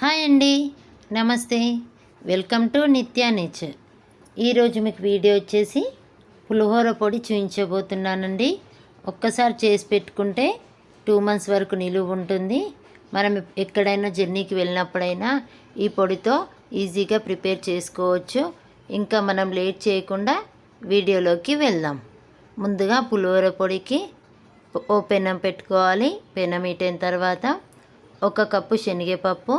Hi అండి. నమస్తే. Welcome to Nitya nature. ఈరోజు మీకు వీడియో వచ్చేసి పులిహోర పొడి చూపించబోతున్నానండి ఒక్కసారి చేసి పెట్టుకుంటే టూ మంత్స్ వరకు నిలువ ఉంటుంది. మనం ఎక్కడైనా జర్నీకి వెళ్ళినప్పుడైనా ఈ పొడితో ఈజీగా ప్రిపేర్ చేసుకోవచ్చు. ఇంకా మనం లేట్ చేయకుండా వీడియోలోకి వెళ్దాం. ముందుగా పులిహోర పొడికి ఓ పెనం పెట్టుకోవాలి. పెనం ఇటైన తర్వాత ఒక కప్పు శనగపప్పు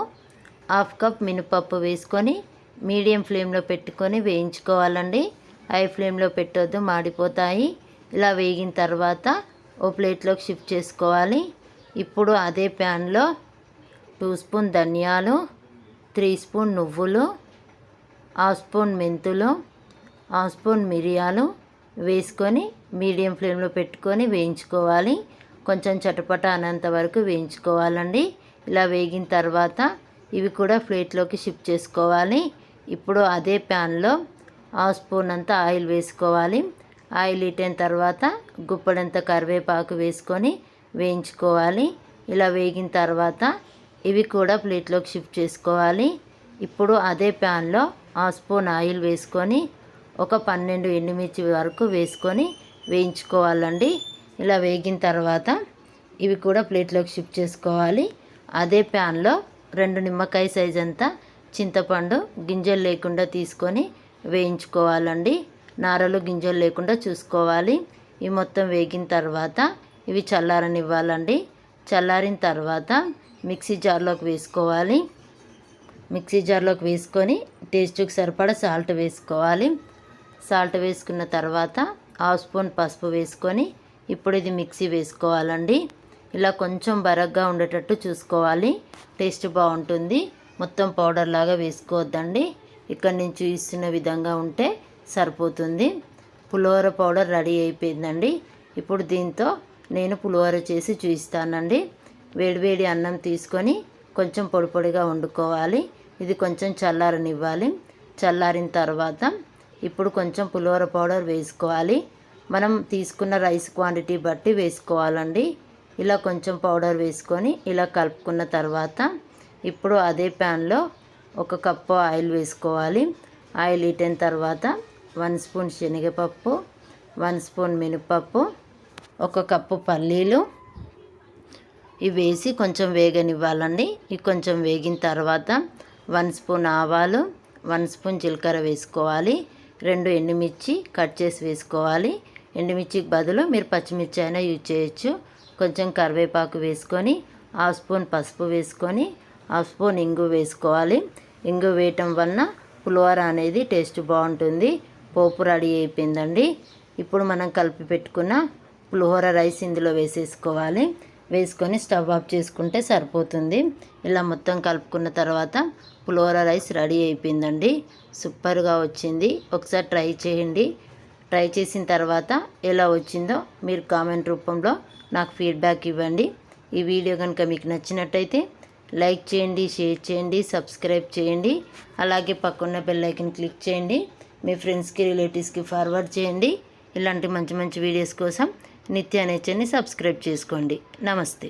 హాఫ్ కప్ మినపప్పు వేసుకొని మీడియం ఫ్లేమ్లో పెట్టుకొని వేయించుకోవాలండి. హై ఫ్లేమ్లో పెట్టొద్దు మాడిపోతాయి. ఇలా వేగిన తర్వాత ఓ ప్లేట్లోకి షిఫ్ట్ చేసుకోవాలి. ఇప్పుడు అదే ప్యాన్లో టూ స్పూన్ ధనియాలు త్రీ స్పూన్ నువ్వులు హాఫ్ స్పూన్ మెంతులు హాఫ్ స్పూన్ మిరియాలు వేసుకొని మీడియం ఫ్లేమ్లో పెట్టుకొని వేయించుకోవాలి. కొంచెం చటపట అనంత వరకు వేయించుకోవాలండి. ఇలా వేగిన తర్వాత ఇవి కూడా ప్లేట్లోకి షిఫ్ట్ చేసుకోవాలి. ఇప్పుడు అదే ప్యాన్లో హాఫ్ స్పూన్ అంతా ఆయిల్ వేసుకోవాలి. ఆయిల్ ఇటైన తర్వాత గుప్పడంత కరివేపాకు వేసుకొని వేయించుకోవాలి. ఇలా వేగిన తర్వాత ఇవి కూడా ప్లేట్లోకి షిఫ్ట్ చేసుకోవాలి. ఇప్పుడు అదే ప్యాన్లో హాఫ్ స్పూన్ ఆయిల్ వేసుకొని ఒక పన్నెండు ఎండుమిర్చి వరకు వేసుకొని వేయించుకోవాలండి. ఇలా వేగిన తర్వాత ఇవి కూడా ప్లేట్లోకి షిఫ్ట్ చేసుకోవాలి. అదే ప్యాన్లో రెండు నిమ్మకాయ సైజ్ అంతా చింతపండు గింజలు లేకుండా తీసుకొని వేయించుకోవాలండి. నారలు గింజలు లేకుండా చూసుకోవాలి. ఇవి మొత్తం వేగిన తర్వాత ఇవి చల్లారనివ్వాలండి. చల్లారిన తర్వాత మిక్సీ జార్లోకి వేసుకోవాలి. మిక్సీ జార్లోకి వేసుకొని టేస్ట్కి సరిపడా సాల్ట్ వేసుకోవాలి. సాల్ట్ వేసుకున్న తర్వాత హాఫ్ స్పూన్ పసుపు వేసుకొని ఇప్పుడు ఇది మిక్సీ వేసుకోవాలండి. ఇలా కొంచెం బరగ్గా ఉండేటట్టు చూసుకోవాలి. టేస్ట్ బాగుంటుంది. మొత్తం పౌడర్ లాగా వేసుకోవద్దండి. ఇక్కడ నుంచి ఇస్తున్న విధంగా ఉంటే సరిపోతుంది. పులిహోర పౌడర్ రెడీ అయిపోయిందండి. ఇప్పుడు దీంతో నేను పులిహోర చేసి చూపిస్తానండి. వేడివేడి అన్నం తీసుకొని కొంచెం పొడి పొడిగా వండుకోవాలి. ఇది కొంచెం చల్లారనివ్వాలి. చల్లారిన తర్వాత ఇప్పుడు కొంచెం పులిహోర పౌడర్ వేసుకోవాలి. మనం తీసుకున్న రైస్ క్వాంటిటీ బట్టి వేసుకోవాలండి. ఇలా కొంచెం పౌడర్ వేసుకొని ఇలా కలుపుకున్న తర్వాత ఇప్పుడు అదే ప్యాన్లో ఒక కప్పు ఆయిల్ వేసుకోవాలి. ఆయిల్ ఇటైన తర్వాత వన్ స్పూన్ శనగపప్పు వన్ స్పూన్ మినపప్పు ఒక కప్పు పల్లీలు. ఇవి వేసి కొంచెం వేగనివ్వాలండి. ఇవి కొంచెం వేగిన తర్వాత వన్ స్పూన్ ఆవాలు వన్ స్పూన్ జీలకర్ర వేసుకోవాలి. రెండు ఎండుమిర్చి కట్ చేసి వేసుకోవాలి. ఎండుమిర్చికి బదులు మీరు పచ్చిమిర్చి అయినా యూజ్ చేయొచ్చు. కొంచెం కరివేపాకు వేసుకొని హాఫ్ స్పూన్ పసుపు వేసుకొని హాఫ్ స్పూన్ ఇంగు వేసుకోవాలి. ఇంగు వేయటం వలన పులిహోర అనేది టేస్ట్ బాగుంటుంది. పోపు రెడీ అయిపోయిందండి. ఇప్పుడు మనం కలిపి పెట్టుకున్న పులిహోర రైస్ ఇందులో వేసేసుకోవాలి. వేసుకొని స్టవ్ ఆఫ్ చేసుకుంటే సరిపోతుంది. ఇలా మొత్తం కలుపుకున్న తర్వాత పులిహోర రైస్ రెడీ అయిపోయిందండి. సూపర్గా వచ్చింది. ఒకసారి ట్రై చేయండి. ట్రై చేసిన తర్వాత ఎలా వచ్చిందో మీరు కామెంట్ రూపంలో నాకు ఫీడ్బ్యాక్ ఇవ్వండి. ఈ వీడియో కనుక మీకు నచ్చినట్టయితే లైక్ చేయండి షేర్ చేయండి సబ్స్క్రైబ్ చేయండి. అలాగే పక్కన్న బెల్లైకన్ క్లిక్ చేయండి. మీ ఫ్రెండ్స్కి రిలేటివ్స్కి ఫార్వర్డ్ చేయండి. ఇలాంటి మంచి మంచి వీడియోస్ కోసం నిత్యానేచర్ని సబ్స్క్రైబ్ చేసుకోండి. నమస్తే.